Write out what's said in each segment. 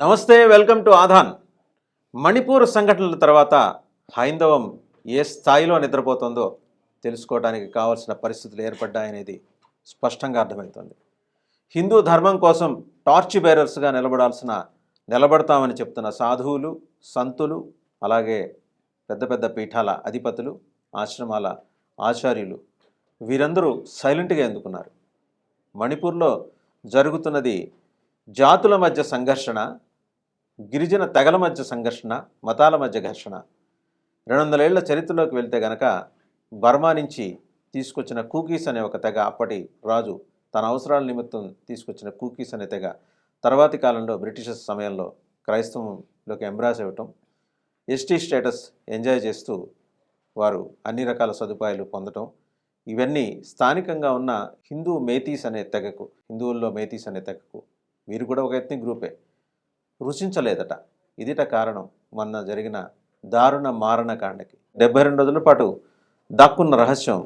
నమస్తే welcome to ఆధాన్. Manipur సంఘటనల తర్వాత హైందవం ఏ స్థాయిలో నిద్రపోతుందో తెలుసుకోవడానికి కావాల్సిన పరిస్థితులు ఏర్పడ్డాయనేది స్పష్టంగా అర్థమవుతుంది. హిందూ ధర్మం కోసం టార్చ్ బేరర్స్గా నిలబడాల్సిన నిలబడతామని చెప్తున్న సాధువులు సంతులు అలాగే పెద్ద పెద్ద పీఠాల అధిపతులు ఆశ్రమాల ఆచార్యులు వీరందరూ సైలెంట్గా ఎందుకున్నారు? మణిపూర్లో జరుగుతున్నది జాతుల మధ్య సంఘర్షణ గిరిజన తెగల మధ్య సంఘర్షణ మతాల మధ్య ఘర్షణ. రెండు వందలేళ్ళ చరిత్రలోకి వెళ్తే గనక బర్మా నుంచి తీసుకొచ్చిన కూకీస్ అనే ఒక తెగ అప్పటి రాజు తన అవసరాల నిమిత్తం తీసుకొచ్చిన కూకీస్ అనే తెగ తర్వాతి కాలంలో బ్రిటిషర్స్ సమయంలో క్రైస్తవంలోకి ఎంబ్రాస్ ఇవ్వటం ఎస్టీ స్టేటస్ ఎంజాయ్ చేస్తూ వారు అన్ని రకాల సదుపాయాలు పొందటం ఇవన్నీ స్థానికంగా ఉన్న హిందూ మేతీస్ అనే తెగకు హిందువుల్లో మేతీస్ అనే తెగకు వీరు కూడా ఒక ఎత్నిక్ గ్రూపే. రుచించలేదట. ఇదిట కారణం మొన్న జరిగిన దారుణ మారణకాండకి. డెబ్బై రెండు రోజుల పాటు దాక్కున్న రహస్యం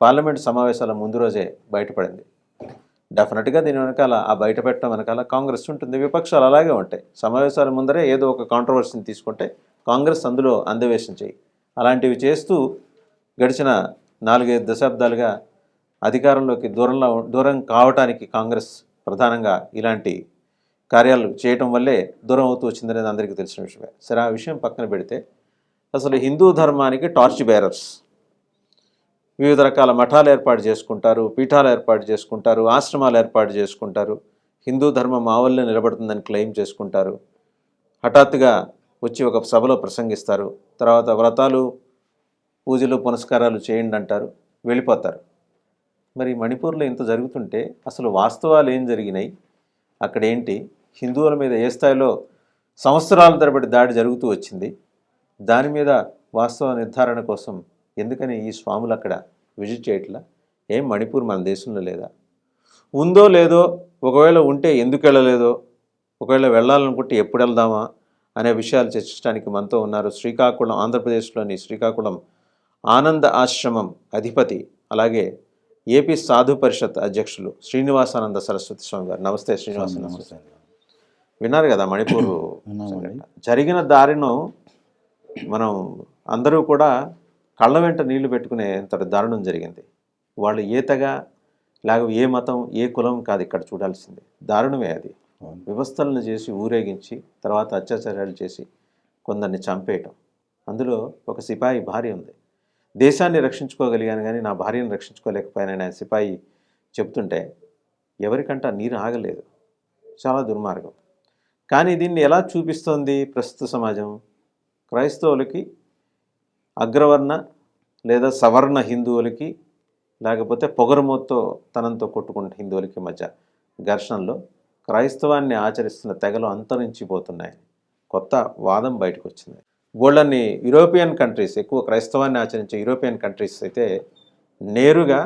పార్లమెంట్ సమావేశాల ముందు రోజే బయటపడింది. డెఫినెట్గా దీని వెనకాల ఆ బయట పెట్టడం వెనకాల కాంగ్రెస్ ఉంటుంది విపక్షాలు అలాగే ఉంటాయి. సమావేశాల ముందరే ఏదో ఒక కాంట్రవర్సీని తీసుకుంటే కాంగ్రెస్ అందులో అందవేశం చేయి. అలాంటివి చేస్తూ గడిచిన నాలుగైదు దశాబ్దాలుగా అధికారంలోకి దూరంలో దూరం కావటానికి కాంగ్రెస్ ప్రధానంగా ఇలాంటి కార్యాలు చేయటం వల్లే దూరం అవుతూ వచ్చిందనేది అందరికీ తెలిసిన విషయమే. సరే ఆ విషయం పక్కన పెడితే అసలు హిందూ ధర్మానికి టార్చ్ బేరర్స్. వివిధ రకాల మఠాలు ఏర్పాటు చేసుకుంటారు పీఠాలు ఏర్పాటు చేసుకుంటారు ఆశ్రమాలు ఏర్పాటు చేసుకుంటారు. హిందూ ధర్మం మా వల్లే నిలబడుతుందని క్లెయిమ్ చేసుకుంటారు. హఠాత్తుగా వచ్చి ఒక సభలో ప్రసంగిస్తారు. తర్వాత వ్రతాలు పూజలు పునస్కారాలు చేయండి అంటారు. వెళ్ళిపోతారు. మరి మణిపూర్లో ఇంత జరుగుతుంటే అసలు వాస్తవాలు ఏం జరిగినాయి? అక్కడ ఏంటి? హిందువుల మీద ఏ స్థాయిలో సంవత్సరాల తరబడి దాడి జరుగుతూ వచ్చింది దాని మీద వాస్తవ నిర్ధారణ కోసం ఎందుకని ఈ స్వాములు అక్కడ విజిట్ చేయట్లా? ఏం మణిపూర్ మన దేశంలో లేదా? ఉందో లేదో ఒకవేళ ఉంటే ఎందుకు వెళ్ళలేదో ఒకవేళ వెళ్ళాలనుకుంటే ఎప్పుడు వెళ్దామా అనే విషయాలు చర్చించడానికి మనతో ఉన్నారు శ్రీకాకుళం ఆంధ్రప్రదేశ్లోని శ్రీకాకుళం ఆనంద ఆశ్రమం అధిపతి అలాగే ఏపీ సాధు పరిషత్ అధ్యక్షులు శ్రీనివాసానంద సరస్వతి స్వామి గారు. నమస్తే శ్రీనివాసానంద స్వామి. విన్నారు కదా మణిపూర్. జరిగిన దారిను మనం అందరూ కూడా కళ్ళ వెంట నీళ్ళు పెట్టుకునే అంత దారుణం జరిగింది. వాళ్ళు ఏ తెగ లేక ఏ మతం ఏ కులం కాదు ఇక్కడ చూడాల్సింది. దారుణమే అది. వ్యవస్థలను చేసి ఊరేగించి తర్వాత అత్యాచారాలు చేసి కొందరిని చంపేయటం. అందులో ఒక సిపాయి భార్య ఉంది. దేశాన్ని రక్షించుకోగలిగాను కానీ నా భార్యను రక్షించుకోలేకపోయానని ఆ సిపాయి చెప్తుంటే ఎవరికంట నీరు ఆగలేదు. చాలా దుర్మార్గం. కానీ దీన్ని ఎలా చూపిస్తోంది ప్రస్తుత సమాజం? క్రైస్తవులకి అగ్రవర్ణ లేదా సవర్ణ హిందువులకి లేకపోతే పొగరుమూతో తనంతో కొట్టుకున్న హిందువులకి మధ్య ఘర్షణలో క్రైస్తవాన్ని ఆచరిస్తున్న తెగలు అంతరించిపోతున్నాయి. కొత్త వాదం బయటకు వచ్చింది వాళ్ళని యూరోపియన్ కంట్రీస్ ఎక్కువ క్రైస్తవాన్ని ఆచరించే యూరోపియన్ కంట్రీస్ అయితే నేరుగా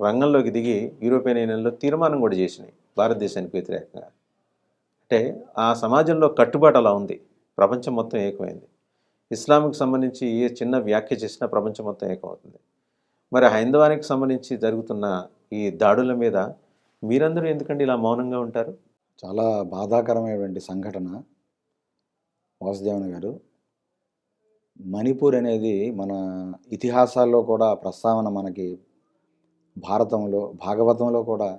రంగంలోకి దిగి యూరోపియన్ యూనియన్లో తీర్మానం కూడా చేసినాయి. భారతదేశానికి వ్యతిరేకంగా. అంటే ఆ సమాజంలో కట్టుబాటు అలా ఉంది. ప్రపంచం మొత్తం ఏకమైంది. ఇస్లాంకి సంబంధించి ఏ చిన్న వ్యాఖ్య చేసినా ప్రపంచం మొత్తం ఏకమవుతుంది. మరి హైందవానికి సంబంధించి జరుగుతున్న ఈ దాడుల మీద మీరందరూ ఎందుకండి ఇలా మౌనంగా ఉంటారు? చాలా బాధాకరమైనటువంటి సంఘటన. వాసుదేవన్ గారు మణిపూర్ అనేది మన ఇతిహాసాల్లో కూడా ప్రస్తావన మనకి భారతంలో భాగవతంలో కూడా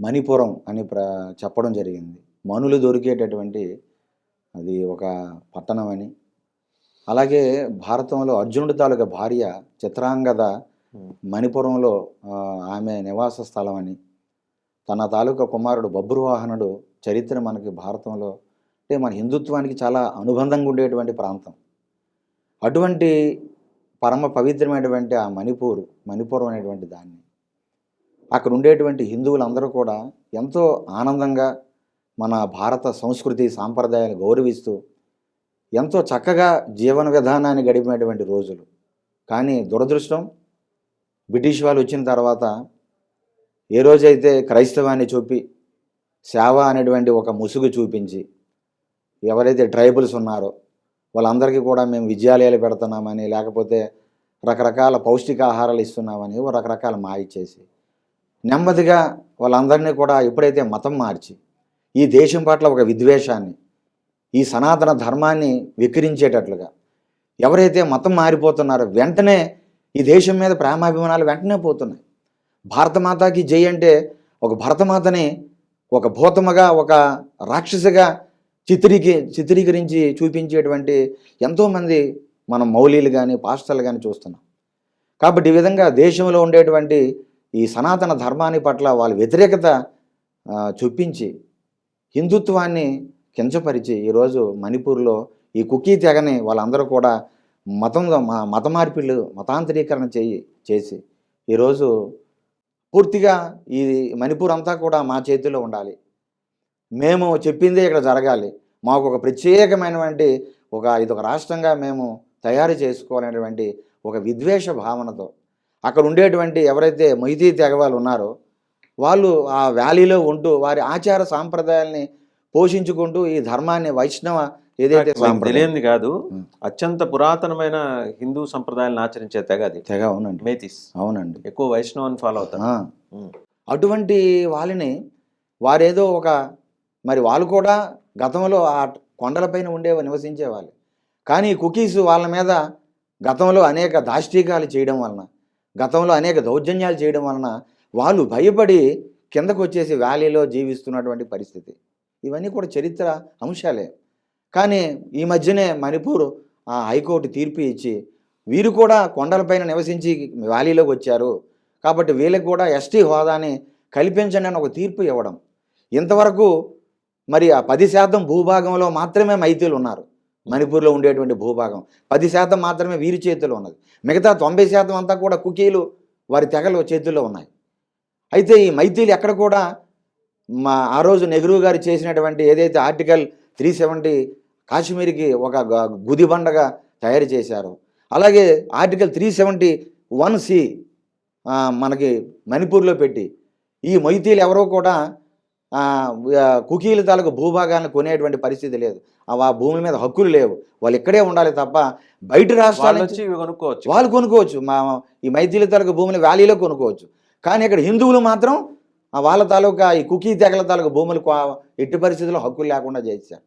మణిపురం అని ప్ర చెప్పడం జరిగింది. మనులు దొరికేటటువంటి అది ఒక పట్టణం అని అలాగే భారతంలో అర్జునుడి తాలూకా భార్య చిత్రాంగద మణిపురంలో ఆమె నివాస స్థలం అని తన తాలూకా కుమారుడు బబ్రువాహనుడు చరిత్ర మనకి భారతంలో అంటే మన హిందుత్వానికి చాలా అనుబంధంగా ఉండేటువంటి ప్రాంతం. అటువంటి పరమ పవిత్రమైనటువంటి ఆ మణిపూర్ మణిపురం అనేటువంటి దాన్ని. అక్కడ ఉండేటువంటి హిందువులందరూ కూడా ఎంతో ఆనందంగా మన భారత సంస్కృతి సాంప్రదాయాలు గౌరవిస్తూ ఎంతో చక్కగా జీవన విధానాన్ని గడిపినటువంటి రోజులు. కానీ దురదృష్టం బ్రిటిష్ వాళ్ళు వచ్చిన తర్వాత ఏ రోజైతే క్రైస్తవాన్ని చూపి సేవ అనేటువంటి ఒక ముసుగు చూపించి ఎవరైతే ట్రైబల్స్ ఉన్నారో వాళ్ళందరికీ కూడా మేము విద్యాలయాలు పెడుతున్నామని లేకపోతే రకరకాల పౌష్టికాహారాలు ఇస్తున్నామని రకరకాల మాయిచ్చేసి నెమ్మదిగా వాళ్ళందరినీ కూడా ఎప్పుడైతే మతం మార్చి ఈ దేశం పట్ల ఒక విద్వేషాన్ని ఈ సనాతన ధర్మాన్ని వికరించేటట్లుగా ఎవరైతే మతం మారిపోతున్నారో వెంటనే ఈ దేశం మీద ప్రేమాభిమానాలు వెంటనే పోతున్నాయి. భారతమాతకి జై అంటే ఒక భరతమాతని ఒక భూతముగా ఒక రాక్షసిగా చిత్రీకి చిత్రీకరించి చూపించేటువంటి ఎంతోమంది మనం మౌలీలు కానీ పాస్టర్లు కానీ చూస్తున్నాం. కాబట్టి ఈ విధంగా దేశంలో ఉండేటువంటి ఈ సనాతన ధర్మాన్ని పట్ల వాళ్ళ వ్యతిరేకత చూపించి హిందుత్వాన్ని కించపరిచి ఈరోజు మణిపూర్లో ఈ కుకీ తెగని వాళ్ళందరూ కూడా మతం మా మత మార్పిళ్ళు మతాంతరీకరణ చేయి చేసి ఈరోజు పూర్తిగా ఈ మణిపూర్ అంతా కూడా మా చేతిలో ఉండాలి. మేము చెప్పిందే ఇక్కడ జరగాలి. మాకు ఒక ప్రత్యేకమైనటువంటి ఒక ఇది ఒక రాష్ట్రంగా మేము తయారు చేసుకోవాలనేటువంటి ఒక విద్వేష భావనతో అక్కడ ఉండేటువంటి ఎవరైతే మొయితీ తెగవాళ్ళు ఉన్నారో వాళ్ళు ఆ వ్యాలీలో ఉంటూ వారి ఆచార సాంప్రదాయాల్ని పోషించుకుంటూ ఈ ధర్మాన్ని వైష్ణవ ఏదైతే తెలియంది కాదు. అత్యంత పురాతనమైన హిందూ సంప్రదాయాలను ఆచరించే తెగ అది. తెగ అవునండి. మేతిస్ అవునండి. ఎక్కువ వైష్ణవాన్ని ఫాలో అవుతారు. ఉం. అటువంటి వాళ్ళని వారేదో ఒక మరి వాళ్ళు కూడా గతంలో ఆ కొండలపైన ఉండే నివసించేవాళ్ళు. కానీ కుకీస్ వాళ్ళ మీద గతంలో అనేక దాష్టీకాలు చేయడం వలన గతంలో అనేక దౌర్జన్యాలు చేయడం వలన వాళ్ళు భయపడి కిందకు వచ్చేసి వ్యాలీలో జీవిస్తున్నటువంటి పరిస్థితి. ఇవన్నీ కూడా చరిత్ర అంశాలే. కానీ ఈ మధ్యనే మణిపూర్ ఆ హైకోర్టు తీర్పు ఇచ్చి వీరు కూడా కొండలపైన నివసించి వ్యాలీలోకి వచ్చారు. కాబట్టి వీళ్ళకి కూడా ఎస్టీ హోదాని కల్పించండి అని ఒక తీర్పు ఇవ్వడం. ఇంతవరకు మరి ఆ పది శాతం భూభాగంలో మాత్రమే మైతీలు ఉన్నారు. మణిపూర్లో ఉండేటువంటి భూభాగం. పది శాతం మాత్రమే వీరి చేతిలో ఉన్నది. మిగతా తొంభై శాతం అంతా కూడా కుకీలు వారి తెగలు చేతుల్లో ఉన్నాయి. అయితే ఈ మైతీలు ఎక్కడ కూడా మా ఆ రోజు నెహ్రూ గారు చేసినటువంటి ఏదైతే ఆర్టికల్ త్రీ సెవెంటీ కాశ్మీర్కి ఒక గుదిబండగా తయారు చేశారు. అలాగే article three seventy one C మనకి మణిపూర్లో పెట్టి ఈ మొయితీలు ఎవరో కూడా కుకీల తాలూకు భూభాగాలను కొనేటువంటి పరిస్థితి లేదు. ఆ భూముల మీద హక్కులు లేవు. వాళ్ళు ఇక్కడే ఉండాలి తప్ప బయట రాష్ట్రాల వాళ్ళు నుంచి కొనుక్కోవచ్చు. వాళ్ళు కొనుక్కోవచ్చు. మా ఈ మైథిలి తాలూకు భూములు వ్యాలీలో కొనుక్కోవచ్చు. కానీ ఇక్కడ హిందువులు మాత్రం వాళ్ళ తాలూకా ఈ కుకీ తెగల తాలూకా భూములు ఎట్టి పరిస్థితుల్లో హక్కులు లేకుండా చేశారు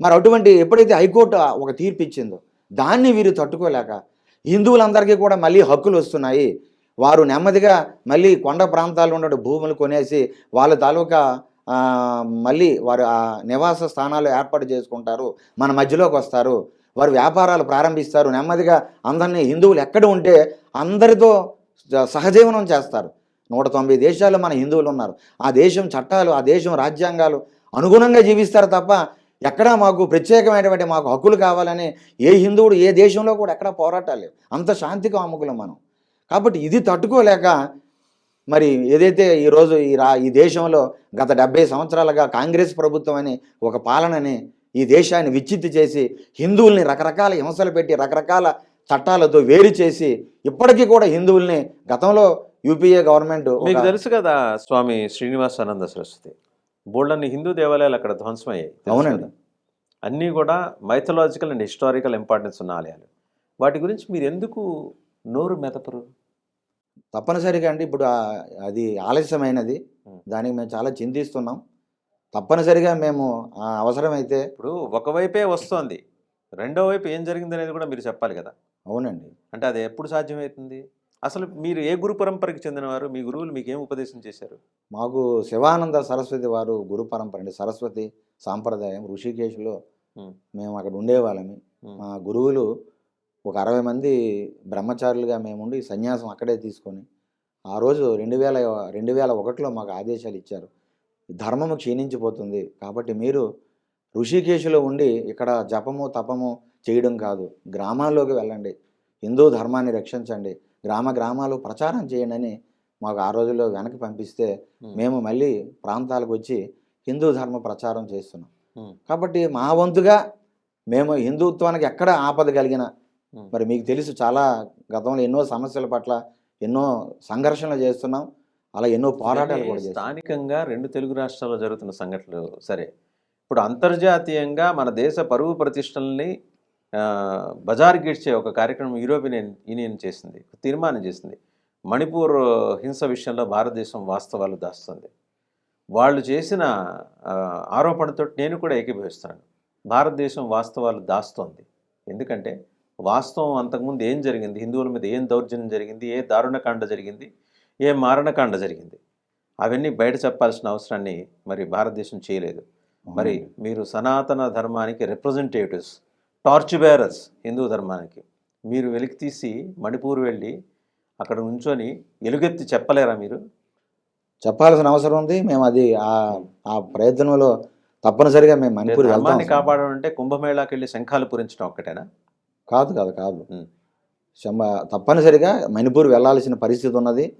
మరి అటువంటి ఎప్పుడైతే హైకోర్టు ఒక తీర్పు ఇచ్చిందో దాన్ని వీరు తట్టుకోలేక హిందువులందరికీ కూడా మళ్ళీ హక్కులు వస్తున్నాయి. వారు నెమ్మదిగా మళ్ళీ కొండ ప్రాంతాల్లో ఉన్న భూములు కొనేసి వాళ్ళ తాలూకా మళ్ళీ వారు ఆ నివాస స్థానాలు ఏర్పాటు చేసుకుంటారు. మన మధ్యలోకి వస్తారు. వారు వ్యాపారాలు ప్రారంభిస్తారు. నెమ్మదిగా అందరినీ హిందువులు ఎక్కడ ఉంటే అందరితో సహజీవనం చేస్తారు. నూట తొంభై దేశాలు మన హిందువులు ఉన్నారు. ఆ దేశం చట్టాలు ఆ దేశం రాజ్యాంగాలు అనుగుణంగా జీవిస్తారు తప్ప ఎక్కడా మాకు ప్రత్యేకమైనటువంటి మాకు హక్కులు కావాలని ఏ హిందువుడు ఏ దేశంలో కూడా ఎక్కడా పోరాటాలు లేవు. అంత శాంతికి కాముకులం మనం. కాబట్టి ఇది తట్టుకోలేక మరి ఏదైతే ఈరోజు ఈ రా ఈ దేశంలో గత డెబ్బై సంవత్సరాలుగా కాంగ్రెస్ ప్రభుత్వం అని ఒక పాలనని ఈ దేశాన్ని విచ్చిత్తి చేసి హిందువుల్ని రకరకాల హింసలు పెట్టి రకరకాల చట్టాలతో వేరు చేసి ఇప్పటికీ కూడా హిందువుల్ని గతంలో యూపీఏ గవర్నమెంట్ మీకు తెలుసు కదా స్వామి శ్రీనివాసానంద సరస్వతి. బోల్డన్ని హిందూ దేవాలయాలు అక్కడ ధ్వంసమయ్యాయి. అవునండి. అన్నీ కూడా మైథలాజికల్ అండ్ హిస్టారికల్ ఇంపార్టెన్స్ ఉన్న ఆలయాలు. వాటి గురించి మీరు ఎందుకు నోరు మెదపరు? తప్పనిసరిగా అండి. ఇప్పుడు అది ఆలస్యమైనది. దానికి మేము చాలా చింతిస్తున్నాం. తప్పనిసరిగా మేము ఆ అవసరమైతే ఇప్పుడు ఒకవైపే వస్తోంది. రెండో వైపు ఏం జరిగింది అనేది కూడా మీరు చెప్పాలి కదా. అవునండి. అంటే అది ఎప్పుడు సాధ్యమవుతుంది? అసలు మీరు ఏ గురు పరంపరకి చెందినవారు? మీ గురువులు మీకు ఏం ఉపదేశం చేశారు? మాకు శివానంద సరస్వతి వారు గురు పరంపర అండి. సరస్వతి సాంప్రదాయం ఋషికేశ్లో. మేము అక్కడ ఉండేవాళ్ళమి. మా గురువులు ఒక అరవై మంది బ్రహ్మచారులుగా మేముండి సన్యాసం అక్కడే తీసుకొని ఆ రోజు రెండు వేల రెండు వేల ఒకటిలో మాకు ఆదేశాలు ఇచ్చారు. ధర్మము క్షీణించిపోతుంది కాబట్టి మీరు ఋషికేశులో ఉండి ఇక్కడ జపము తపము చేయడం కాదు. గ్రామాల్లోకి వెళ్ళండి. హిందూ ధర్మాన్ని రక్షించండి. గ్రామ గ్రామాలు ప్రచారం చేయండి అని మాకు ఆ రోజుల్లో వెనక్కి పంపిస్తే. మేము మళ్ళీ ప్రాంతాలకు వచ్చి హిందూ ధర్మ ప్రచారం చేస్తున్నాం. కాబట్టి మా వంతుగా మేము హిందుత్వానికి ఎక్కడ ఆపద కలిగిన. మరి మీకు తెలుసు చాలా గతంలో ఎన్నో సమస్యల పట్ల ఎన్నో సంఘర్షణలు చేస్తున్నాం అలా ఎన్నో పోరాటాలు కూడా స్థానికంగా రెండు తెలుగు రాష్ట్రాల్లో జరుగుతున్న సంఘటనలు సరే ఇప్పుడు అంతర్జాతీయంగా మన దేశ పరువు ప్రతిష్టల్ని ఆ, బజార్కి ఇచ్చే ఒక కార్యక్రమం యూరోపియన్ యూనియన్ చేసింది తీర్మానం చేసింది. మణిపూర్ హింస విషయంలో భారతదేశం వాస్తవాలు దాస్తుంది. వాళ్ళు చేసిన ఆరోపణతో నేను కూడా ఏకీభవిస్తాను భారతదేశం వాస్తవాలు దాస్తోంది. ఎందుకంటే వాస్తవం అంతకుముందు ఏం జరిగింది? హిందువుల మీద ఏం దౌర్జన్యం జరిగింది? ఏ దారుణకాండ జరిగింది? ఏ మారణకాండ జరిగింది? అవన్నీ బయట చెప్పాల్సిన అవసరాన్ని మరి భారతదేశం చేయలేదు. మరి మీరు సనాతన ధర్మానికి రిప్రజెంటేటివ్స్ టార్చ్ బేరర్స్ హిందూ ధర్మానికి. మీరు వెలికి తీసి మణిపూర్ వెళ్ళి అక్కడ ఉంచొని ఎలుగెత్తి చెప్పలేరా మీరు? చెప్పాల్సిన అవసరం ఉంది. మేము అది ఆ ప్రయత్నంలో తప్పనిసరిగా మేము మణిపూర్ ధర్మాన్ని కాపాడాలంటే కుంభమేళాకి వెళ్ళి శంఖాలు పూరించడం ఒక్కటేనా? కాదు కాదు కాదు. శంభ- తప్పనిసరిగా మణిపూర్ వెళ్ళాల్సిన పరిస్థితి ఉన్నది.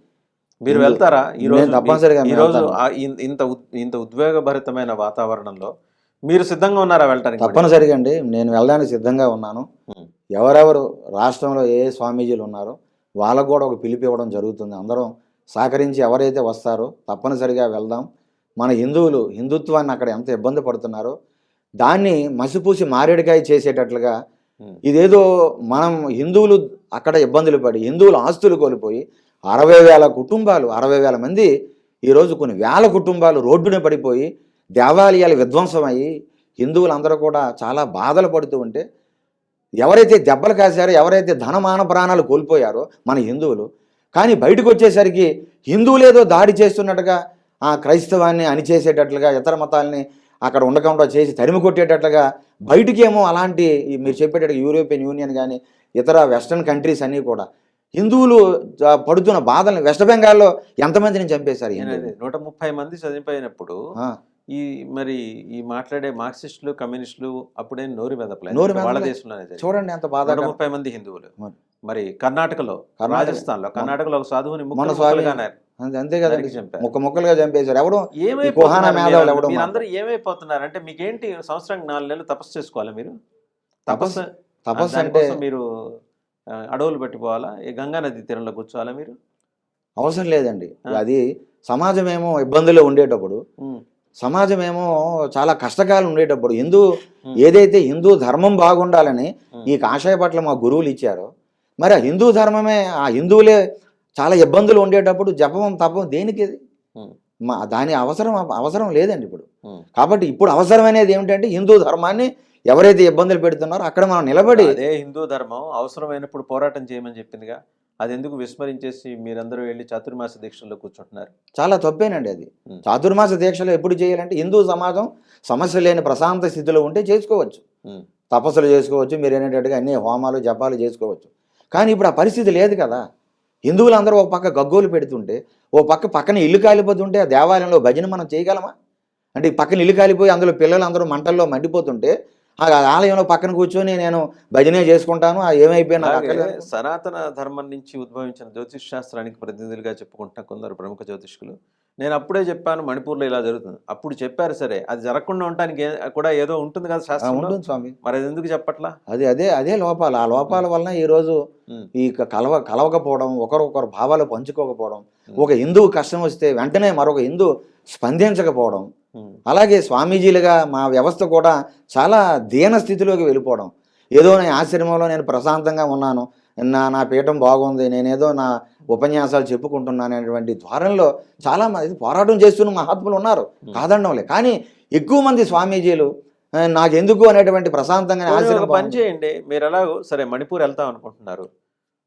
మీరు వెళ్తారా? ఈ రోజు నేను తప్పనిసరిగా ఈ నేను రోజు వెళ్తాను. ఆ ఇన్- ఇంత ఇంత ఉద్వేగభరితమైన వాతావరణంలో మీరు సిద్ధంగా ఉన్నారా వెళ్ళటానికి? తప్పనిసరిగా అండి. నేను వెళ్ళడానికి సిద్ధంగా ఉన్నాను. ఎవరెవరు రాష్ట్రంలో ఏ స్వామీజీలు ఉన్నారో వాళ్ళకు కూడా ఒక పిలుపు ఇవ్వడం జరుగుతుంది. అందరం సహకరించి ఎవరైతే వస్తారో తప్పనిసరిగా వెళ్దాం. మన హిందువులు హిందుత్వాన్ని అక్కడ ఎంత ఇబ్బంది పడుతున్నారో దాన్ని మసిపూసి మారేడుకాయ చేసేటట్లుగా. ఇదేదో మనం హిందువులు అక్కడ ఇబ్బందులు పడి హిందువుల ఆస్తులు కోల్పోయి అరవై వేల కుటుంబాలు అరవై వేల మంది ఈరోజు కొన్ని వేల కుటుంబాలు రోడ్డున పడిపోయి దేవాలయాలు విధ్వంసం అయ్యి హిందువులందరూ కూడా చాలా బాధలు పడుతూ ఉంటే ఎవరైతే దెబ్బలు కాశారో ఎవరైతే ధనమాన ప్రాణాలు కోల్పోయారో మన హిందువులు. కానీ బయటకు వచ్చేసరికి హిందువులేదో దాడి చేస్తున్నట్టుగా ఆ క్రైస్తవాన్ని అణిచేసేటట్లుగా ఇతర మతాల్ని అక్కడ ఉండకుండా చేసి తరిమి కొట్టేటట్లుగా బయటికేమో అలాంటి మీరు చెప్పేటట్టు యూరోపియన్ యూనియన్ కానీ ఇతర వెస్ట్రన్ కంట్రీస్ అన్నీ కూడా హిందువులు పడుతున్న బాధల్ని వెస్ట్ బెంగాల్లో ఎంతమందిని చంపేశారు నూట ముప్పై మంది చనిపోయినప్పుడు ఈ మరి ఈ మాట్లాడే మార్క్సిస్టులు కమ్యూనిస్టులు అప్పుడే నోరు మెదపలేదు నోరు వాళ్ళ. దేశంలోనే. చూడండి ఎంత బాధాకరం. ముప్పై మంది హిందువులు. మరి. కర్ణాటకలో కర్ణాటక- రాజస్థాన్లో కర్ణాటకలో ఒక సాధువుని అంతే చంపారు. ముక్క ముక్కలుగా చంపేశారు. ఏమైపోతున్నారు మీరందరూ ఏమైపోతున్నారు? అంటే మీకేంటి సంవత్సరానికి నాలుగు నెలలు తపస్సు చేసుకోవాలా మీరు? తపస్సు తపస్సు అంటే మీరు అడవులు పెట్టిపోవాలా? ఈ గంగా నది తీరంలో కూర్చోవాలా మీరు? అవసరం లేదండి. అది సమాజం ఏమో ఇబ్బందుల్లో ఉండేటప్పుడు సమాజం ఏమో చాలా కష్టకాలం ఉండేటప్పుడు హిందూ ఏదైతే హిందూ ధర్మం బాగుండాలని. ఈ కాషాయ పట్ల మా గురువులు ఇచ్చారో మరి ఆ హిందూ ధర్మమే ఆ హిందువులే చాలా ఇబ్బందులు ఉండేటప్పుడు జపం తపం దేనికి? మా దాని అవసరం అవసరం లేదండి ఇప్పుడు. కాబట్టి ఇప్పుడు అవసరమైనది ఏమిటంటే హిందూ ధర్మాన్ని ఎవరైతే ఇబ్బందులు పెడుతున్నారో అక్కడ మనం నిలబడి అదే హిందూ ధర్మం అవసరమైనప్పుడు పోరాటం చేయమని చెప్పిందిగా? అది ఎందుకు విస్మరించేసి మీరందరూ వెళ్ళి చాతుర్మాస దీక్షల్లో కూర్చుంటున్నారు? చాలా తప్పేనండి అది. చాతుర్మాస దీక్షలు ఎప్పుడు చేయాలంటే హిందూ సమాజం సమస్య లేని ప్రశాంత స్థితిలో ఉంటే చేసుకోవచ్చు. తపస్సులు చేసుకోవచ్చు మీరు అనేటట్టుగా అన్ని హోమాలు జపాలు చేసుకోవచ్చు. కానీ ఇప్పుడు ఆ పరిస్థితి లేదు కదా. హిందువులందరూ ఒక పక్క గగ్గోలు పెడుతుంటే ఓ పక్క పక్కన ఇల్లు కాలిపోతుంటే ఆ దేవాలయంలో భజన మనం చేయగలమా? అంటే పక్కన ఇల్లు కాలిపోయి అందులో పిల్లలందరూ మంటల్లో మండిపోతుంటే ఆ ఆలయంలో పక్కన కూర్చొని నేను భజనే చేసుకుంటాను. ఏమైపోయినా. సనాతన ధర్మం నుంచి ఉద్భవించిన జ్యోతిష్ శాస్త్రానికి ప్రతినిధులుగా చెప్పుకుంటున్న కొందరు ప్రముఖ జ్యోతిష్కులు నేను అప్పుడే చెప్పాను మణిపూర్లో ఇలా జరుగుతుంది. అప్పుడు చెప్పారు సరే అది జరగకుండా ఉండటానికి కూడా ఏదో ఉంటుంది కదా ఆ, శాస్త్రంలో. ఉంటుంది స్వామి. మరి అది ఎందుకు చెప్పట్లా? అది అదే అదే లోపాలు. ఆ లోపాల వలన ఈరోజు ఈ కలవ కలవకపోవడం ఒకరొకరు భావాలు పంచుకోకపోవడం. ఒక హిందువు కష్టం వస్తే వెంటనే మరొక హిందూ స్పందించకపోవడం అలాగే స్వామీజీలుగా మా వ్యవస్థ కూడా చాలా దీన స్థితిలోకి వెళ్ళిపోవడం. ఏదో నేను ఆశ్రమంలో నేను ప్రశాంతంగా ఉన్నాను నా నా పీఠం బాగుంది నేనేదో నా ఉపన్యాసాలు చెప్పుకుంటున్నాను అనేటువంటి ధోరణిలో చాలా మంది పోరాటం చేస్తున్న మహాత్ములు ఉన్నారు. ఉం. కాదనడంలే కానీ ఎక్కువ మంది స్వామీజీలు "ఆ, నాకెందుకు అనేటువంటి ప్రశాంతంగా ఆశ్రమం పని బాగుంది." చేయండి. మీరు ఎలాగో సరే మణిపూర్ వెళ్తాం అనుకుంటున్నారు.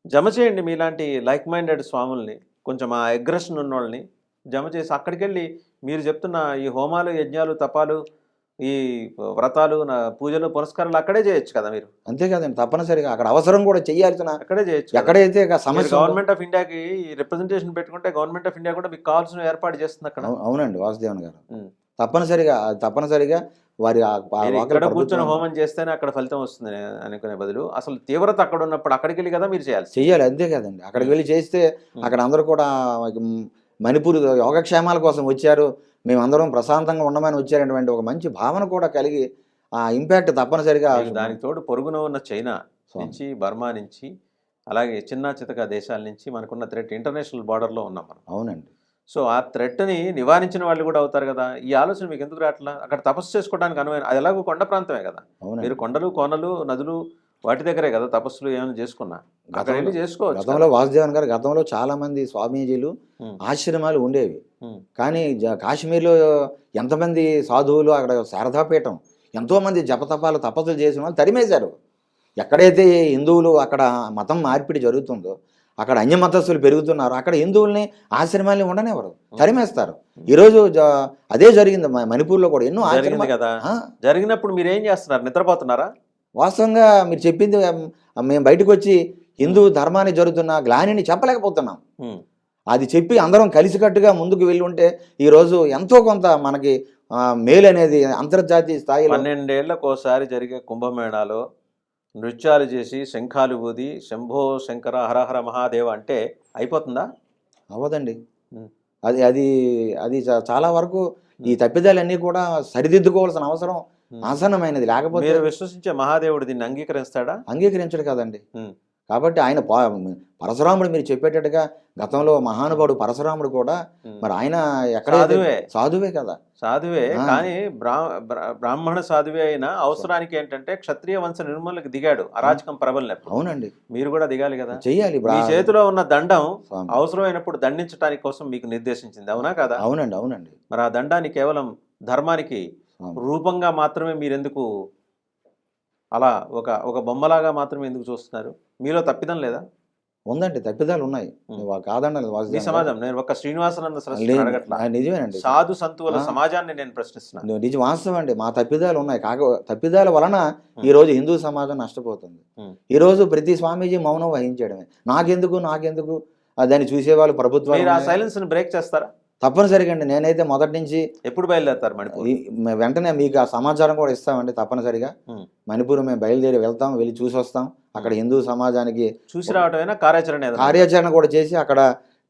జమ చేయండి మీలాంటి లైక్ మైండెడ్ స్వాముల్ని కొంచెం ఆ అగ్రెషన్ ఉన్న వాళ్ళని జమ చేసి అక్కడికి వెళ్ళి మీరు చెప్తున్న ఈ హోమాలు యజ్ఞాలు తపాలు ఈ వ్రతాలు నా పూజలు పురస్కారాలు అక్కడే చేయొచ్చు కదా మీరు? అంతే కదండి తప్పనిసరిగా అక్కడ అవసరం కూడా చేయాల్సిన అక్కడే చేయొచ్చు. ఎక్కడైతే సమస్య గవర్నమెంట్ ఆఫ్ ఇండియాకి రిప్రజెంటేషన్ పెట్టుకుంటే గవర్నమెంట్ ఆఫ్ ఇండియా కూడా మీకు కావాల్సిన ఏర్పాటు చేస్తుంది అక్కడ. అవు- అవునండి వాసుదేవన్ గారు. తప్పనిసరిగా తప్పనిసరిగా వారి ఇక్కడ కూర్చొని హోమం చేస్తేనే అక్కడ ఫలితం వస్తుంది అనుకునే బదులు అసలు తీవ్రత అక్కడ ఉన్నప్పుడు అక్కడికి వెళ్ళి కదా మీరు చేయాల్సి చెయ్యాలి అంతే కదండి. అక్కడికి వెళ్ళి చేస్తే అక్కడ అందరూ కూడా మణిపూర్ యోగక్షేమాల కోసం వచ్చారు. మేమందరం ప్రశాంతంగా ఉండమని వచ్చారనేటువంటి ఒక మంచి భావన కూడా కలిగి ఆ ఇంపాక్ట్ తప్పనిసరిగా దానికి తోడు పొరుగున ఉన్న చైనా. నుంచి బర్మా నుంచి అలాగే చిన్న చితక దేశాల నుంచి మనకున్న థ్రెట్ ఇంటర్నేషనల్ బార్డర్లో ఉన్నాం మనం. అవునండి. సో ఆ థ్రెట్ని నివారించిన వాళ్ళు కూడా అవుతారు కదా. ఈ ఆలోచన మీకు ఎందుకు రావట్లా? అక్కడ తపస్సు చేసుకోవడానికి అనువైన అది ఎలాగో కొండ ప్రాంతమే కదా. అవునండి. మీరు కొండలు కోనలు నదులు వాటి దగ్గరే కదా తపస్సులు ఏమైనా చేసుకున్నా? చేసుకోవచ్చు గతంలో వాసుదేవన్ గారు గతంలో చాలా మంది స్వామీజీలు. ఆశ్రమాలు ఉండేవి. కానీ కాశ్మీర్లో ఎంతమంది సాధువులు అక్కడ శారదాపీఠం ఎంతోమంది జపతపాలు తపస్సులు చేసిన వాళ్ళు తరిమేశారు. ఎక్కడైతే హిందువులు అక్కడ మతం మార్పిడి జరుగుతుందో అక్కడ అన్యమతస్థులు పెరుగుతున్నారు అక్కడ హిందువుల్ని ఆశ్రమాల్ని ఉండనివ్వరు తరిమేస్తారు. ఈరోజు అదే జరిగింది మణిపూర్లో కూడా ఎన్నో జరిగింది కదా. జరిగినప్పుడు మీరు ఏం చేస్తున్నారు? నిద్రపోతున్నారా? వాస్తవంగా మీరు చెప్పింది మేము బయటకు వచ్చి హిందూ ధర్మానికి జరుగుతున్న గ్లానిని చెప్పలేకపోతున్నాం. అది చెప్పి అందరం కలిసికట్టుగా ముందుకు వెళ్ళి ఉంటే ఈరోజు ఎంతో కొంత మనకి మేలు అనేది అంతర్జాతీయ స్థాయిలో పన్నెండేళ్ళకు ఒకసారి జరిగే కుంభమేళాలో నృత్యాలు చేసి శంఖాలు ఊది శంభో శంకర హరహర మహాదేవ అంటే అయిపోతుందా? అవ్వదండి. అది అది అది చాలా వరకు ఈ తప్పిదాలన్నీ కూడా సరిదిద్దుకోవాల్సిన అవసరం ఉమ్. ఆసన్నమైనది లేకపోతే మీరు విశ్వసించే మహాదేవుడు దీన్ని అంగీకరిస్తాడా అంగీకరించడు కదండి. కాబట్టి ఆయన పరశురాముడు మీరు చెప్పేటట్టుగా గతంలో మహానుభావుడు పరశురాముడు కూడా. మరి ఆయన ఎక్కడ సాధువే. సాధువే కదా సాధువే. కానీ బ్రా బ్రా- బ్రాహ్మణ సాధువే అయినా అవసరానికి ఏంటంటే క్షత్రియ వంశ నిర్మూలకి దిగాడు అరాచకం ప్రబలినప్పుడు అవునండి మీరు కూడా దిగాలి కదా చెయ్యాలి మీ చేతిలో ఉన్న దండం. అవసరమైనప్పుడు దండించడానికి కోసం మీకు నిర్దేశించింది అవునా కదా అవునండి అవునండి మరి ఆ దండాన్ని కేవలం ధర్మానికి. రూపంగా మాత్రమే మీరు ఎందుకు అలా ఒక ఒక బొమ్మలాగా మాత్రమే ఎందుకు చూస్తున్నారు? మీలో తప్పిదం లేదా? ఉందండి తప్పిదాలు ఉన్నాయి. వాసుదేవ. సమాజం నేను ఒక శ్రీనివాసనంద నిజమేనండి. సాధు సంతువుల. సమాజాన్ని నేను ప్రశ్నిస్తున్నాను. నిజం వాస్తవం అండి. మా తప్పిదాలు ఉన్నాయి. కాక తప్పిదాల వలన ఈ రోజు హిందూ సమాజం నష్టపోతుంది. ఈ రోజు ప్రతి స్వామీజీ మౌనం వహించడమే. నాకెందుకు నాకెందుకు? దాన్ని చూసేవాళ్ళు ఉన్నాయి. సైలెన్స్ బ్రేక్ చేస్తారా? తప్పనిసరిగా అండి. నేనైతే మొదటి నుంచి ఎప్పుడు బయలుదేరతారు మణిపూర్? ఈ- వెంటనే మీకు ఆ సమాచారం కూడా ఇస్తామండి తప్పనిసరిగా. ఉమ్. మణిపూర్ మేము బయలుదేరి వెళ్తాం వెళ్ళి చూసి వస్తాం అక్కడ హిందూ సమాజానికి చూసి రావటమైనా? కార్యాచరణ ఏదైనా? కార్యాచరణ కూడా చేసి అక్కడ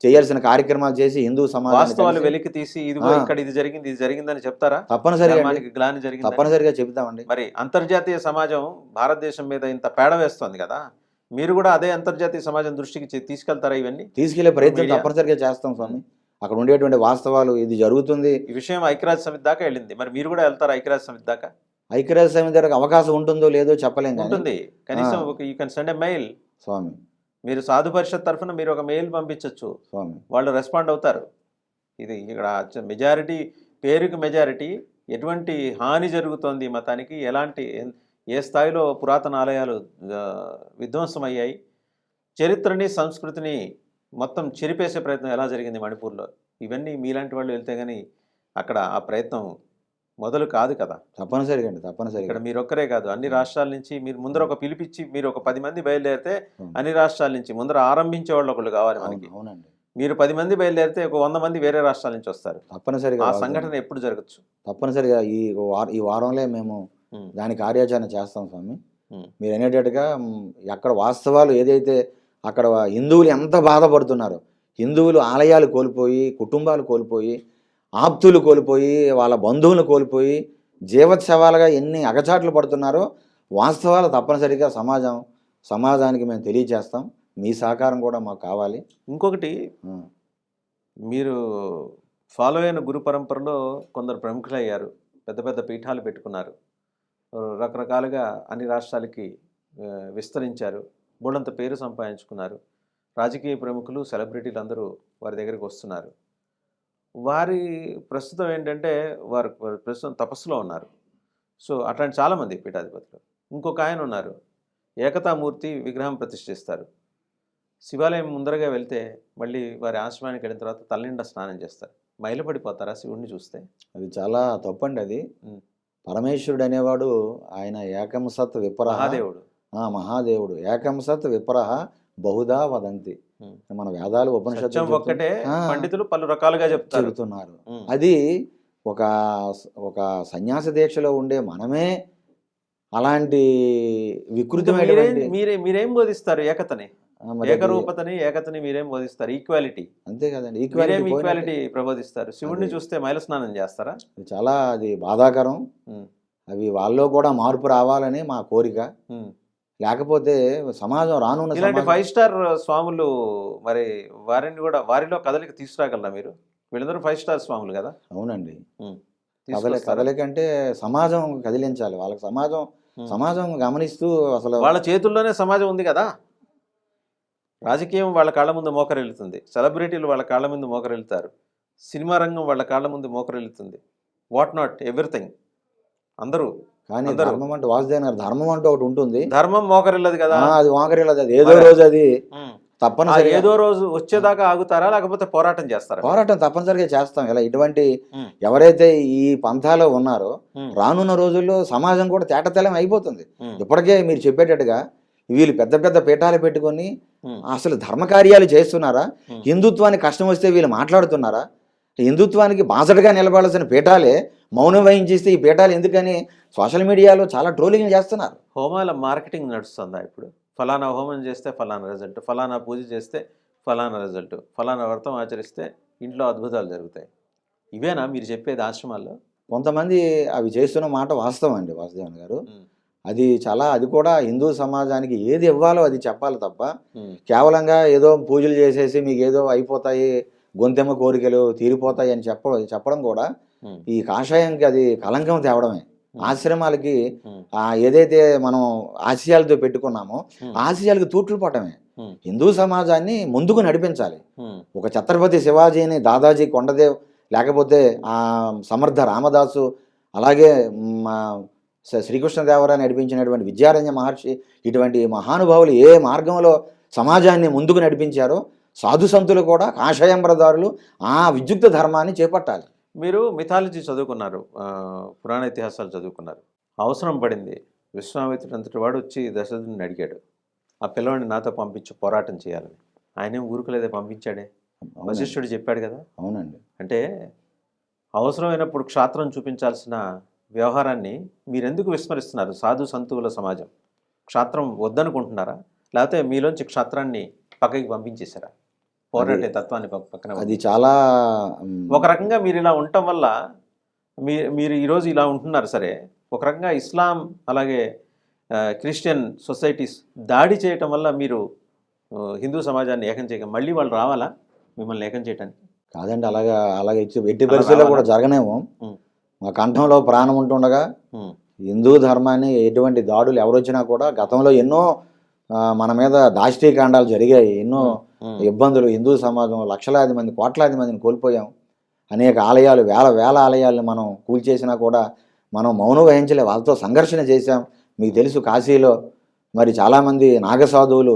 చేయాల్సిన కార్యక్రమాలు చేసి హిందూ వాస్తవాలు కలిసి వెలికి తీసి ఇదిగో ఆ. ఇక్కడ ఇది జరిగింది ఇది జరిగిందని చెప్తారా? తప్పనిసరిగా అండి, ధర్మానికి గ్లాని జరిగింది తప్పనిసరిగా చెబుతామండి. మరి అంతర్జాతీయ సమాజం భారతదేశం మీద ఇంత పేడ వేస్తోంది కదా? మీరు కూడా అదే అంతర్జాతీయ సమాజం దృష్టికి చే- తీసుకెళ్తారా ఇవన్నీ? తీసుకెళ్ళే ప్రయత్నం మీడియా. తప్పనిసరిగా చేస్తాం స్వామి. అక్కడ ఉండేటువంటి వాస్తవాలు ఇది జరుగుతుంది. ఈ విషయం ఐక్యరాజ్య సమితి దాకా వెళ్ళింది. మరి మీరు కూడా వెళ్తారా ఐక్యరాజ్య సమితి దాకా? ఐక్యరాజ్య సమితి దగ్గరకు అవకాశం ఉంటుందో లేదో చెప్పలేం ఉంటుంది. కనీసం. ఒక you can send a mail Swami. మీరు సాధు పరిషత్ తరఫున మీరు ఒక మెయిల్ పంపించవచ్చు స్వామి. వాళ్ళు రెస్పాండ్ అవుతారు. ఇది ఇక్కడ మెజారిటీ పేరుకి మెజారిటీ ఎటువంటి హాని జరుగుతోంది మతానికి? ఎలాంటి ఏ స్థాయిలో పురాతన ఆలయాలు విధ్వంసమయ్యాయి? చరిత్రని సంస్కృతిని మొత్తం చెరిపేసే ప్రయత్నం ఎలా జరిగింది మణిపూర్లో? ఇవన్నీ మీలాంటి వాళ్ళు వెళ్తే కానీ అక్కడ ఆ ప్రయత్నం మొదలు కాదు కదా? తప్పనిసరిగా అండి ఇక్కడ తప్పనిసరిగా. మీరు ఒక్కరే కాదు. అన్ని రాష్ట్రాల నుంచి మీరు ముందర ఒక పిలిపిచ్చి మీరు ఒక పది మంది బయలుదేరితే. అన్ని రాష్ట్రాల నుంచి ముందర ఆరంభించే వాళ్ళు ఒకళ్ళు కావాలి మనకి. అవునండి. మీరు పది మంది బయలుదేరితే ఒక వంద మంది వేరే రాష్ట్రాల నుంచి వస్తారు. తప్పనిసరిగా ఆ. సంఘటన ఎప్పుడు జరగచ్చు? తప్పనిసరిగా ఈ వార ఈ వారంలో మేము దాని కార్యాచరణ చేస్తాం స్వామి. మీరు అనేటట్టుగా మ్, అక్కడ వాస్తవాలు ఏదైతే అక్కడ హిందువులు ఎంత బాధపడుతున్నారో? హిందువులు ఆలయాలు కోల్పోయి కుటుంబాలు కోల్పోయి ఆప్తులు కోల్పోయి వాళ్ళ బంధువులు కోల్పోయి జీవోత్సవాలుగా ఎన్ని అగచాట్లు పడుతున్నారో వాస్తవాలు తప్పనిసరిగా సమాజం సమాజానికి మేము తెలియజేస్తాం మీ సహకారం కూడా మాకు కావాలి. ఇంకొకటి మీరు ఫాలో అయిన గురు పరంపరలో కొందరు ప్రముఖులు అయ్యారు పెద్ద పెద్ద పీఠాలు పెట్టుకున్నారు. రకరకాలుగా అన్ని రాష్ట్రాలకి విస్తరించారు. బోడంత పేరు సంపాదించుకున్నారు. రాజకీయ ప్రముఖులు సెలబ్రిటీలు అందరూ వారి దగ్గరికి వస్తున్నారు. వారి ప్రస్తుతం ఏంటంటే వారు ప్రస్తుతం తపస్సులో ఉన్నారు. సో అట్లాంటి చాలామంది పీఠాధిపతులు. ఇంకొక ఆయన ఉన్నారు. ఏకతామూర్తి విగ్రహం ప్రతిష్ఠిస్తారు శివాలయం ముందరగా వెళ్తే మళ్ళీ వారి ఆశ్రమానికి వెళ్ళిన తర్వాత తల్లిండా స్నానం చేస్తారు. మైలపడిపోతారా శివుణ్ణి చూస్తే? అది చాలా తప్పండి అది. పరమేశ్వరుడు అనేవాడు ఆయన ఏకం సత్ విపరహ మహాదేవుడు. ఆ మహాదేవుడు. ఏకం సత్ విపరహ బహుదా వదంతి. మన వేదాలు ఉపనిషత్తు ఒక్కటే. పండితులు పలు రకాలుగా చెప్తారు. చెబుతున్నారు. అది ఒక ఒక సన్యాస దీక్షలో ఉండే మనమే అలాంటి ఇంకా మీరేం మీరే బోధిస్తారు ఏకతని? ఏకరూపతని ఏకతని మీరేం బోధిస్తారు? ఈక్వాలిటీ అంతే కదండి. ఈక్వాలిటీ ఈక్వాలిటీ ప్రబోధిస్తారు? అది- చూస్తే మైల స్నానం చేస్తారా? అది చాలా అది బాధాకరం. అవి వాళ్ళలో కూడా మార్పు రావాలని మా కోరిక. లేకపోతే సమాజం రానున్న ఇలాంటి ఫైవ్ స్టార్ స్వాములు మరి వారిని కూడా వారిలో కదలిక తీసుకురాగలరా మీరు? వీళ్ళందరూ ఫైవ్ స్టార్ స్వాములు కదా? అవునండి. ఉమ్. కదలి తీసుకొస్తారా? కదలికంటే సమాజం కదిలించాలి. వాళ్ళకి సమాజం. సమాజం గమనిస్తూ అసలు వాళ్ళ చేతుల్లోనే సమాజం ఉంది కదా? రాజకీయం వాళ్ళ కాళ్ళ ముందు మోకరెళ్తుంది సెలబ్రిటీలు వాళ్ళ కాళ్ళ ముందు మోకరెళ్తారు సినిమా రంగం వాళ్ళ కాళ్ళ ముందు మోకరెళ్తుంది వాట్ నాట్? ఎవ్రీథింగ్. అందరూ కానీ. ధర్మం అంటే వాసుదేవన్ గారు ధర్మం అంటూ ఒకటి ఉంటుంది ధర్మం మోకరిల్లదు కదా అది వాంకరీలో అది ఏదో రోజు అది తప్పనిసరిగా ఏదో రోజు వచ్చేదాకా ఆగుతారా లేకపోతే పోరాటం చేస్తారా పోరాటం తప్పనిసరిగా చేస్తాం ఇలా ఇటువంటి. ఎవరైతే ఈ పంథాలో ఉన్నారో. రానున్న రోజుల్లో సమాజం కూడా తేటతెల్లం అయిపోతుంది. ఇప్పటికే మీరు చెప్పేటట్టుగా వీళ్ళు పెద్ద పెద్ద పీఠాలు పెట్టుకొని. అసలు ధర్మకార్యాలు చేస్తున్నారా ఉమ్. హిందుత్వానికి కష్టం వస్తే వీళ్ళు మాట్లాడుతున్నారా హిందుత్వానికి బాసటగా నిలబడాల్సిన పీఠాలే మౌనం వహించిస్తే ఈ పీఠాలు ఎందుకని? సోషల్ మీడియాలో చాలా ట్రోలింగ్ చేస్తున్నారు. హోమాల మార్కెటింగ్ నడుస్తుందా ఇప్పుడు? ఫలానా హోమం చేస్తే ఫలానా రిజల్ట్ ఫలానా పూజ చేస్తే ఫలానా రిజల్ట్ ఫలానా వ్రతం ఆచరిస్తే ఇంట్లో అద్భుతాలు జరుగుతాయి. ఇవేనా మీరు చెప్పేది ఆశ్రమాల్లో? కొంతమంది అవి చేస్తున్న మాట వాస్తవం అండి వాసుదేవన్ గారు. అది చాలా అది కూడా హిందూ సమాజానికి ఏది ఇవ్వాలో అది చెప్పాలి తప్ప. కేవలంగా ఏదో పూజలు చేసేసి మీకు ఏదో అయిపోతాయి గొంతెమ్మ కోరికలు తీరిపోతాయి అని చెప్పడం చెప్పడం కూడా. ఈ కాషాయంకి అది కలంకం తేవడమే ఆశ్రమాలకి. ఆ ఏదైతే మనం ఆశయాలతో పెట్టుకున్నామో. ఆశయాలకు తూట్లు పట్టమే. హిందూ సమాజాన్ని ముందుకు నడిపించాలి. ఒక ఛత్రపతి శివాజీని దాదాజీ కొండదేవ్ లేకపోతే ఆ సమర్థ రామదాసు అలాగే శ్రీకృష్ణదేవరాయ నడిపించినటువంటి విద్యారణ్య మహర్షి ఇటువంటి మహానుభావులు ఏ మార్గంలో సమాజాన్ని ముందుకు నడిపించారో సాధు సంతులు కూడా కాషాయంబరదారులు ఆ విద్యుక్త ధర్మాన్ని చేపట్టాలి. మీరు మిథాలజీ చదువుకున్నారు పురాణ ఇతిహాసాలు చదువుకున్నారు. అవసరం పడింది. విశ్వామిత్రుడు అంతటి వాడు వచ్చి దశరథుడిని అడిగాడు. ఆ పిల్లవాడిని నాతో పంపించి పోరాటం చేయాలని. ఆయనేం ఊరుకులేదే పంపించాడే. వశిష్ఠుడు చెప్పాడు కదా? అవునండి. అంటే అవసరమైనప్పుడు క్షాత్రం చూపించాల్సిన వ్యవహారాన్ని మీరెందుకు విస్మరిస్తున్నారు సాధు సంతువుల సమాజం? క్షాత్రం వద్దనుకుంటున్నారా? లేకపోతే మీలోంచి క్షాత్రాన్ని పక్కకి పంపించేశారా? పోరాటే తత్వాన్ని పక్క- పక్కన అది చాలా ఒక రకంగా మీరు ఇలా ఉండటం వల్ల మీ మీరు ఈరోజు ఇలా ఉంటున్నారు సరే. ఒక రకంగా ఇస్లాం అలాగే క్రిస్టియన్ సొసైటీస్ దాడి చేయటం వల్ల మీరు హిందూ సమాజాన్ని ఏకం చేయక మళ్ళీ వాళ్ళు రావాలా మిమ్మల్ని ఏకం చేయటానికి? కాదండి అలాగా అలాగే ఇచ్చి ఎట్టి పరిస్థితుల్లో కూడా? జరగనేమో. మా కంఠంలో ప్రాణం ఉంటుండగా హిందూ ధర్మాన్ని ఎటువంటి దాడులు ఎవరు వచ్చినా కూడా గతంలో ఎన్నో మన మీద దాష్టీకాండాలు జరిగాయి ఎన్నో ఇబ్బందులు హిందూ సమాజం లక్షలాది మంది కోట్లాది మందిని కోల్పోయాం. అనేక ఆలయాలు వేల వేల ఆలయాలను మనం కూల్చేసినా కూడా మనం మౌనం వహించలే వాళ్ళతో సంఘర్షణ చేశాం. మీకు తెలుసు కాశీలో మరి చాలామంది నాగసాధువులు.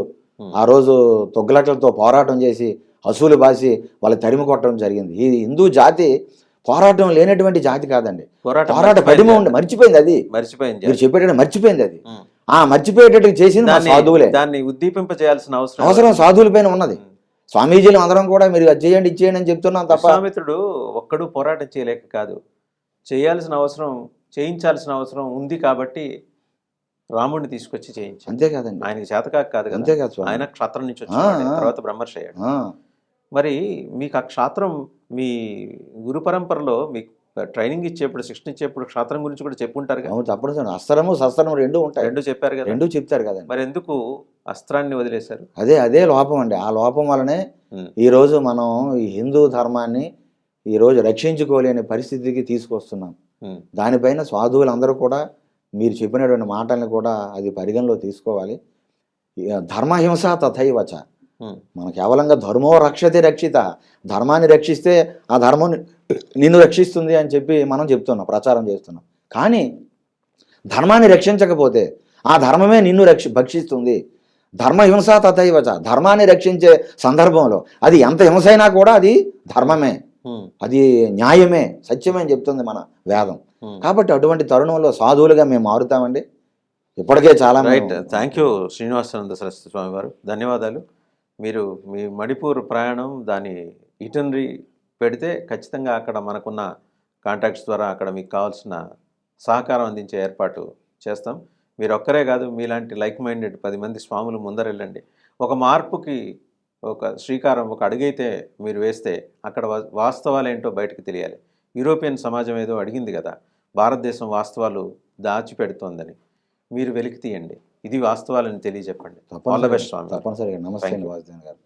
ఆ రోజు తొగ్గులట్లతో పోరాటం చేసి హసువులు బాసి వాళ్ళ తరిమి కొట్టడం జరిగింది. ఈ హిందూ జాతి పోరాటం లేనటువంటి జాతి కాదండి. పోరాటం. పడిమ ఉండి మర్చిపోయింది అది. మర్చిపోయింది. మీరు చెప్పేటట్టు మర్చిపోయింది అది. ఆ మర్చిపోయేటట్టు చేసింది సాధువులే. దాన్ని ఉద్దీపింప చేయాల్సిన అవసరం అవసరం సాధువుల పైన ఉన్నది. స్వామీజీలు అందరం కూడా మీరు అది చేయండి ఇది చేయండి అని చెప్తున్నాం తప్ప విశ్వామిత్రుడు ఒక్కడు పోరాటం చేయలేక కాదు. చేయాల్సిన అవసరం చేయించాల్సిన అవసరం ఉంది కాబట్టి రాముడిని తీసుకొచ్చి చేయించాడు. అంతే కాదండి. ఆయనకి చేతకాక కాదు అంతే కదా ఆయన క్షాత్రం నుంచి ఆ. తర్వాత బ్రహ్మర్షి అయ్యాడు. మరి మీకు ఆ క్షాత్రం మీ గురు పరంపరలో మీకు ట్రైనింగ్ ఇచ్చేప్పుడు శిక్షణ ఇచ్చేప్పుడు క్షాత్రం గురించి కూడా చెప్పుంటారు కదా సార్. అస్త్రము శస్త్రము రెండు ఉంటాయి. రెండు చెప్పారు కదా. రెండు చెప్తారు కదండి మరి ఎందుకు అస్త్రాన్ని వదిలేశారు? అదే అదే లోపం అండి. ఆ లోపం వలనే. ఈరోజు మనం ఈ హిందూ ధర్మాన్ని ఈరోజు రక్షించుకోలేని పరిస్థితికి తీసుకొస్తున్నాం. దానిపైన సాధువులు అందరూ కూడా మీరు చెప్పినటువంటి మాటల్ని కూడా అది పరిగణలో తీసుకోవాలి. ధర్మహింస తథైవచ. మన కేవలంగా ధర్మో రక్షతే రక్షిత. ధర్మాన్ని రక్షిస్తే ఆ ధర్మం నిన్ను రక్షిస్తుంది అని చెప్పి మనం చెప్తున్నాం ప్రచారం చేస్తున్నాం. కానీ ధర్మాన్ని రక్షించకపోతే ఆ ధర్మమే నిన్ను రక్షి భక్షిస్తుంది. ధర్మహింస తథైవచ ధర్మాన్ని రక్షించే సందర్భంలో అది ఎంత హింసైనా కూడా అది ధర్మమే. అది న్యాయమే సత్యమే అని చెప్తుంది మన వేదం. కాబట్టి అటువంటి తరుణంలో సాధువులుగా మేము మారుతామండి. ఇప్పటికే చాలా right. Thank you Srinivasananda Saraswati Swami వారు. ధన్యవాదాలు. మీరు మీ మణిపూర్ ప్రయాణం దాని ఇటనరీ పెడితే ఖచ్చితంగా అక్కడ మనకున్న కాంటాక్ట్స్ ద్వారా అక్కడ మీకు కావాల్సిన సహకారం అందించే ఏర్పాటు చేస్తాం. మీరు ఒక్కరే కాదు మీలాంటి లైక్ మైండెడ్ పది మంది స్వాములు ముందరెళ్ళండి. ఒక మార్పుకి ఒక శ్రీకారం ఒక అడుగైతే మీరు వేస్తే అక్కడ వాస్తవాలు ఏంటో బయటకు తెలియాలి. యూరోపియన్ సమాజం ఏదో అడిగింది కదా భారతదేశం వాస్తవాలు దాచిపెడుతోందని. మీరు వెలికి తీయండి. ఇది వాస్తవాలని తెలియజెప్పండి. All the best Swami. తప్పనిసరిగా. నమస్తే గారు.